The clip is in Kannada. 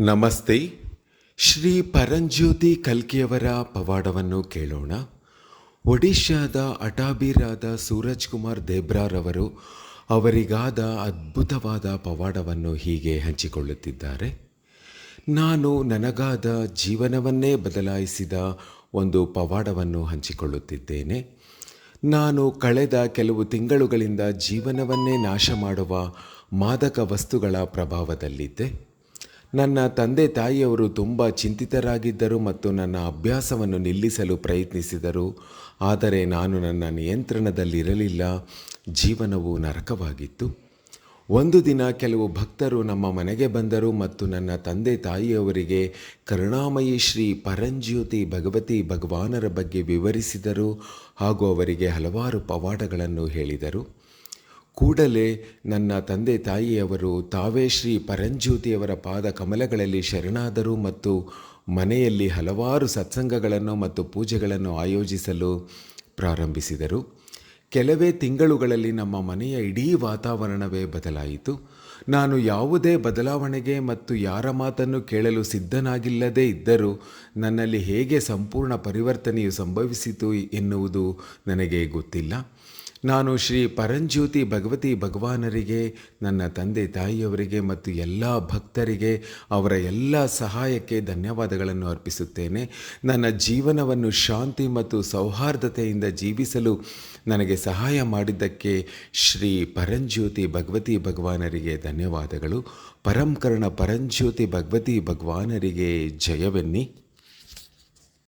ನಮಸ್ತೆ. ಶ್ರೀ ಪರಂಜ್ಯೋತಿ ಕಲ್ಕಿಯವರ ಪವಾಡವನ್ನು ಕೇಳೋಣ. ಒಡಿಶಾದ ಅಟಾಬಿರಾದ ಸೂರಜ್ ಕುಮಾರ್ ದೇಬ್ರಾರವರು ಅವರಿಗಾದ ಅದ್ಭುತವಾದ ಪವಾಡವನ್ನು ಹೀಗೆ ಹಂಚಿಕೊಳ್ಳುತ್ತಿದ್ದಾರೆ. ನಾನು ನನಗಾದ ಜೀವನವನ್ನೇ ಬದಲಾಯಿಸಿದ ಒಂದು ಪವಾಡವನ್ನು ಹಂಚಿಕೊಳ್ಳುತ್ತಿದ್ದೇನೆ. ನಾನು ಕಳೆದ ಕೆಲವು ತಿಂಗಳುಗಳಿಂದ ಜೀವನವನ್ನೇ ನಾಶ ಮಾಡುವ ಮಾದಕ ವಸ್ತುಗಳ ಪ್ರಭಾವದಲ್ಲಿದ್ದೆ. ನನ್ನ ತಂದೆ ತಾಯಿಯವರು ತುಂಬ ಚಿಂತಿತರಾಗಿದ್ದರು ಮತ್ತು ನನ್ನ ಅಭ್ಯಾಸವನ್ನು ನಿಲ್ಲಿಸಲು ಪ್ರಯತ್ನಿಸಿದರು. ಆದರೆ ನಾನು ನನ್ನ ನಿಯಂತ್ರಣದಲ್ಲಿರಲಿಲ್ಲ. ಜೀವನವು ನರಕವಾಗಿತ್ತು. ಒಂದು ದಿನ ಕೆಲವು ಭಕ್ತರು ನಮ್ಮ ಮನೆಗೆ ಬಂದರು ಮತ್ತು ನನ್ನ ತಂದೆ ತಾಯಿಯವರಿಗೆ ಕರುಣಾಮಯಿ ಶ್ರೀ ಪರಂಜ್ಯೋತಿ ಭಗವತಿ ಭಗವಾನರ ಬಗ್ಗೆ ವಿವರಿಸಿದರು ಹಾಗೂ ಅವರಿಗೆ ಹಲವಾರು ಪವಾಡಗಳನ್ನು ಹೇಳಿದರು. ಕೂಡಲೇ ನನ್ನ ತಂದೆ ತಾಯಿಯವರು ತಾವೇ ಶ್ರೀ ಪರಂಜ್ಯೋತಿಯವರ ಪಾದ ಕಮಲಗಳಲ್ಲಿ ಶರಣಾದರು ಮತ್ತು ಮನೆಯಲ್ಲಿ ಹಲವಾರು ಸತ್ಸಂಗಗಳನ್ನು ಮತ್ತು ಪೂಜೆಗಳನ್ನು ಆಯೋಜಿಸಲು ಪ್ರಾರಂಭಿಸಿದರು. ಕೆಲವೇ ತಿಂಗಳುಗಳಲ್ಲಿ ನಮ್ಮ ಮನೆಯ ಇಡೀ ವಾತಾವರಣವೇ ಬದಲಾಯಿತು. ನಾನು ಯಾವುದೇ ಬದಲಾವಣೆಗೆ ಮತ್ತು ಯಾರ ಮಾತನ್ನು ಕೇಳಲು ಸಿದ್ಧನಾಗಿಲ್ಲದೇ ಇದ್ದರೂ ನನ್ನಲ್ಲಿ ಹೇಗೆ ಸಂಪೂರ್ಣ ಪರಿವರ್ತನೆಯು ಸಂಭವಿಸಿತು ಎನ್ನುವುದು ನನಗೆ ಗೊತ್ತಿಲ್ಲ. ನಾನು ಶ್ರೀ ಪರಂಜ್ಯೋತಿ ಭಗವತಿ ಭಗವಾನರಿಗೆ, ನನ್ನ ತಂದೆ ತಾಯಿಯವರಿಗೆ ಮತ್ತು ಎಲ್ಲ ಭಕ್ತರಿಗೆ ಅವರ ಎಲ್ಲ ಸಹಾಯಕ್ಕೆ ಧನ್ಯವಾದಗಳನ್ನು ಅರ್ಪಿಸುತ್ತೇನೆ. ನನ್ನ ಜೀವನವನ್ನು ಶಾಂತಿ ಮತ್ತು ಸೌಹಾರ್ದತೆಯಿಂದ ಜೀವಿಸಲು ನನಗೆ ಸಹಾಯ ಮಾಡಿದ್ದಕ್ಕೆ ಶ್ರೀ ಪರಂಜ್ಯೋತಿ ಭಗವತಿ ಭಗವಾನರಿಗೆ ಧನ್ಯವಾದಗಳು. ಪರಂಕರ್ಣ ಪರಂಜ್ಯೋತಿ ಭಗವತಿ ಭಗವಾನರಿಗೆ ಜಯವೆನ್ನಿ.